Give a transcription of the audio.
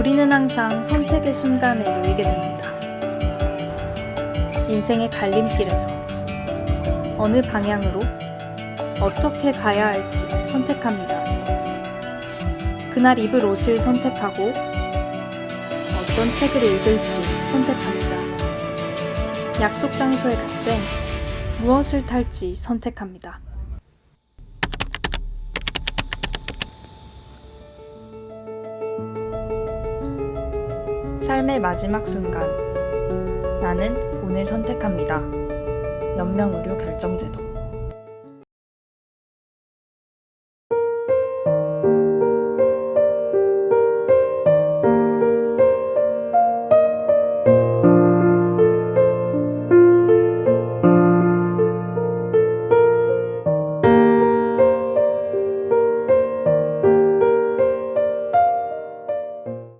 우리는 항상 선택의 순간에 놓이게 됩니다. 인생의 갈림길에서 어느 방향으로 어떻게 가야 할지 선택합니다. 그날 입을 옷을 선택하고 어떤 책을 읽을지 선택합니다. 약속 장소에 갈땐 무엇을 탈지 선택합니다. 삶의 마지막 순간. 나는 오늘 선택합니다. 연명의료 결정제도.